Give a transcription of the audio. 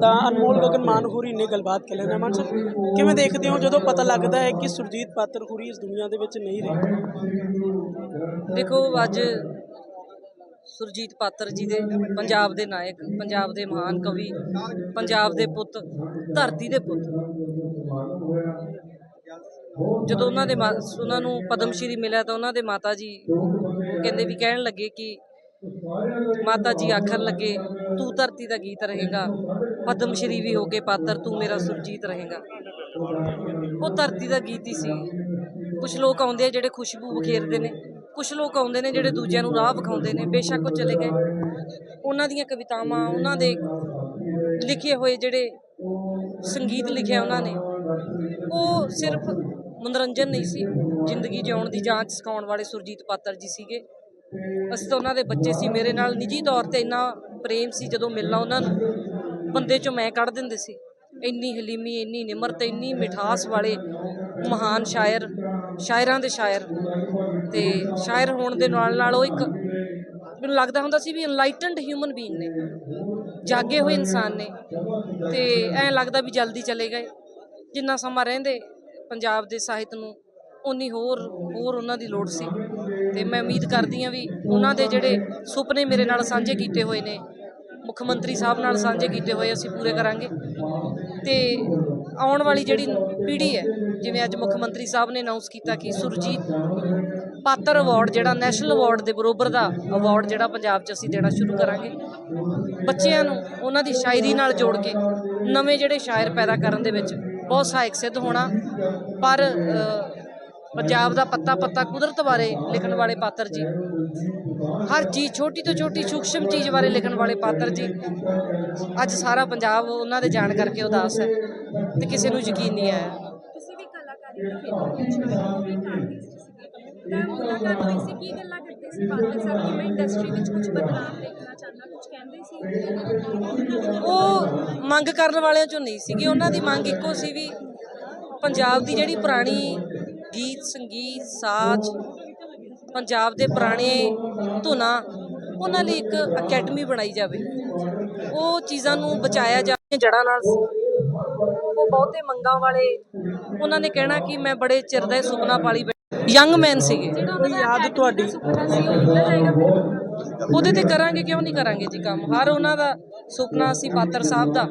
ਤਾਂ ਅਨਮੋਲ ਗਗਨ ਮਾਨ ਨੇ ਗੱਲਬਾਤ ਕਰ ਲੈਣਾ ਮਾਨ ਸਾਹਿਬ ਕਿਵੇਂ ਦੇਖਦੇ ਹੋ ਜਦੋਂ ਪਤਾ ਲੱਗਦਾ ਹੈ ਕਿ ਸੁਰਜੀਤ ਪਾਤਰ ਇਸ ਦੁਨੀਆ ਦੇ ਵਿੱਚ ਨਹੀਂ ਰਹੇ? ਦੇਖੋ, ਅੱਜ ਸੁਰਜੀਤ ਪਾਤਰ ਜੀ ਦੇ ਪੰਜਾਬ ਦੇ ਨਾਇਕ, ਪੰਜਾਬ ਦੇ ਮਹਾਨ ਕਵੀ, ਪੰਜਾਬ ਦੇ ਪੁੱਤ, ਧਰਤੀ ਦੇ ਪੁੱਤ। ਜਦੋਂ ਉਹਨਾਂ ਦੇ ਉਹਨਾਂ ਨੂੰ ਪਦਮ ਸ਼੍ਰੀ ਮਿਲਿਆ ਤਾਂ ਉਹਨਾਂ ਦੇ ਮਾਤਾ ਜੀ ਕਹਿੰਦੇ ਵੀ ਕਹਿਣ ਲੱਗੇ ਕਿ ਮਾਤਾ ਜੀ ਆਖਣ ਲੱਗੇ, ਤੂੰ ਧਰਤੀ ਦਾ ਗੀਤ ਰਹੇਗਾ ਪਦਮ ਸ਼੍ਰੀ ਵੀ ਹੋ ਕੇ ਪਾਤਰ, ਤੂੰ ਮੇਰਾ ਸੁਰਜੀਤ ਰਹੇਗਾ। ਉਹ ਧਰਤੀ ਦਾ ਗੀਤ ਹੀ ਸੀ। ਕੁਝ ਲੋਕ ਆਉਂਦੇ ਆ ਜਿਹੜੇ ਖੁਸ਼ਬੂ ਬਖੇਰਦੇ ਨੇ। ਕੁਝ ਲੋਕ ਆਉਂਦੇ ਨੇ ਜਿਹੜੇ ਦੂਜਿਆਂ ਨੂੰ ਰਾਹ ਵਿਖਾਉਂਦੇ ਨੇ। ਬੇਸ਼ੱਕ ਉਹ ਚਲੇ ਗਏ। ਉਹਨਾਂ ਦੀਆਂ ਕਵਿਤਾਵਾਂ, ਉਹਨਾਂ ਦੇ ਲਿਖੇ ਹੋਏ ਜਿਹੜੇ ਸੰਗੀਤ ਲਿਖਿਆ ਉਹਨਾਂ ਨੇ, ਉਹ ਸਿਰਫ ਮਨੋਰੰਜਨ ਨਹੀਂ ਸੀ। ਜ਼ਿੰਦਗੀ ਜਿਉਣ ਦੀ ਜਾਂਚ ਸਿਖਾਉਣ ਵਾਲੇ ਸੁਰਜੀਤ ਪਾਤਰ ਜੀ ਸੀਗੇ। ਅਸੀਂ ਤਾਂ ਉਹਨਾਂ ਦੇ ਬੱਚੇ ਸੀ। ਮੇਰੇ ਨਾਲ ਨਿੱਜੀ ਤੌਰ ਤੇ ਇੰਨਾ ਪ੍ਰੇਮ ਸੀ ਜਦੋਂ ਮਿਲਣਾ ਉਹਨਾਂ ਨੂੰ। ਬੰਦੇ ਚੋਂ ਮੈਂ ਕੱਢ ਦਿੰਦੇ ਸੀ। ਇੰਨੀ ਹਲੀਮੀ, ਇੰਨੀ ਨਿਮਰਤ, ਇੰਨੀ ਮਿਠਾਸ ਵਾਲੇ ਮਹਾਨ ਸ਼ਾਇਰ, ਸ਼ਾਇਰਾਂ ਦੇ ਸ਼ਾਇਰ। ਤੇ ਸ਼ਾਇਰ ਹੋਣ ਦੇ ਨਾਲ ਨਾਲ ਉਹ ਇੱਕ ਮੈਨੂੰ ਲੱਗਦਾ ਹੁੰਦਾ ਸੀ ਵੀ ਐਨਲਾਈਟਨਡ ਹਿਊਮਨ ਬੀਇੰਗ ਨੇ, ਜਾਗੇ ਹੋਏ ਇਨਸਾਨ ਨੇ। ਤੇ ਐਂ ਲੱਗਦਾ ਵੀ ਜਲਦੀ ਚਲੇ ਗਏ। ਜਿੰਨਾ ਸਮਾਂ ਰਹਿੰਦੇ ਪੰਜਾਬ ਦੇ ਸਾਹਿਤ ਨੂੰ ਉਨੀ ਹੋਰ ਹੋਰ ਉਹਨਾਂ ਦੀ ਲੋੜ ਸੀ। ਤੇ ਮੈਂ ਉਮੀਦ ਕਰਦੀ ਹਾਂ ਵੀ ਉਹਨਾਂ ਦੇ ਜਿਹੜੇ ਸੁਪਨੇ ਮੇਰੇ ਨਾਲ ਸਾਂਝੇ ਕੀਤੇ ਹੋਏ ਨੇ ਮੁੱਖ ਮੰਤਰੀ ਸਾਹਿਬ ਨਾਲ ਸਾਂਝੇ ਕੀਤੇ ਹੋਏ ਅਸੀਂ ਪੂਰੇ ਕਰਾਂਗੇ। ਤੇ ਆਉਣ ਵਾਲੀ ਜਿਹੜੀ ਪੀੜ੍ਹੀ ਹੈ, ਜਿਵੇਂ ਅੱਜ ਮੁੱਖ ਮੰਤਰੀ ਸਾਹਿਬ ਨੇ ਅਨਾਉਂਸ ਕੀਤਾ ਕਿ ਸੁਰਜੀਤ ਪਾਤਰ ਅਵਾਰਡ ਜਿਹੜਾ ਨੈਸ਼ਨਲ ਅਵਾਰਡ ਦੇ ਬਰੋਬਰ ਦਾ ਅਵਾਰਡ ਜਿਹੜਾ ਪੰਜਾਬ 'ਚ ਅਸੀਂ ਦੇਣਾ ਸ਼ੁਰੂ ਕਰਾਂਗੇ। ਬੱਚਿਆਂ ਨੂੰ ਉਹਨਾਂ ਦੀ ਸ਼ਾਇਰੀ ਨਾਲ ਜੋੜ ਕੇ ਨਵੇਂ ਜਿਹੜੇ ਸ਼ਾਇਰ ਪੈਦਾ ਕਰਨ ਦੇ ਵਿੱਚ ਬਹੁਤ ਸਹਾਇਕ ਸਿੱਧ ਹੋਣਾ। ਪਰ ਪੰਜਾਬ ਦਾ ਪੱਤਾ ਪੱਤਾ ਕੁਦਰਤ ਬਾਰੇ ਲਿਖਣ ਵਾਲੇ ਪਾਤਰ ਜੀ। ਹਰ ਚੀਜ਼ ਛੋਟੀ ਤੋਂ ਛੋਟੀ ਸੂਖਸ਼ਮ ਚੀਜ਼ ਬਾਰੇ ਲਿਖਣ ਵਾਲੇ ਪਾਤਰ ਜੀ। ਅੱਜ ਸਾਰਾ ਪੰਜਾਬ ਉਹਨਾਂ ਦੇ ਜਾਣ ਕਰਕੇ ਉਦਾਸ ਹੈ ਤੇ ਕਿਸੇ ਨੂੰ ਯਕੀਨ ਨਹੀਂ ਆਇਆ। ਤੁਸੀਂ ਵੀ ਕਲਾਕਾਰੀ ਦੇ ਖੇਤਰ ਵਿੱਚ ਆਏ ਹੋ ਇੱਕ ਆਰਟਿਸਟ ਸੀਗੇ। ਤਾਂ ਮੁਲਾਕਾਤ ਹੋਈ ਸੀ ਕੀ ਗੱਲਾਂ ਕਰਦੇ ਸੀ ਬਾਦਲ ਸਾਹਿਬ? ਕਿ ਮੈਂ ਇੰਡਸਟਰੀ ਵਿੱਚ ਕੁਝ ਬਦਲਾਅ ਦੇਖਣਾ ਚਾਹੁੰਦਾ ਕੁਝ ਕਹਿੰਦੇ ਸੀ? ਉਹ ਮੰਗ ਕਰਨ ਵਾਲਿਆਂ ਚੋਂ ਨਹੀਂ ਸੀਗੀ ਉਹਨਾਂ ਦੀ ਮੰਗ ਇੱਕੋ ਸੀ ਵੀ ਪੰਜਾਬ ਦੀ ਜਿਹੜੀ ਪੁਰਾਣੀ ਗੀਤ ਸੰਗੀਤ ਸਾਜ਼ ਪੰਜਾਬ ਦੇ ਪੁਰਾਣੇ ਧੁਨਾਂ ਉਹਨਾਂ ਲਈ ਇੱਕ ਅਕੈਡਮੀ ਬਣਾਈ ਜਾਵੇ। ਉਹ ਚੀਜ਼ਾਂ ਨੂੰ ਬਚਾਇਆ ਜਾਵੇ ਜੜ੍ਹਾਂ ਨਾਲ ਉਹ ਬਹੁਤੇ ਮੰਗਾਂ ਵਾਲੇ ਉਹਨਾਂ ਨੇ ਕਹਿਣਾ ਕਿ ਮੈਂ ਬੜੇ ਚਿਰ ਦਾ ਸੁਪਨਾ ਪਾਲੀ ਯੰਗ ਮੈਨ ਸੀਗੇ। ਕੋਈ ਯਾਦ ਤੁਹਾਡੀ? ਉਹਦੇ ਤੇ ਕਰਾਂਗੇ ਕਿਉਂ ਨਹੀਂ ਕਰਾਂਗੇ ਜੀ ਕੰਮ? ਹਰ ਉਹਨਾਂ ਦਾ ਸੁਪਨਾ ਸੀ ਪਾਤਰ ਸਾਹਿਬ ਦਾ।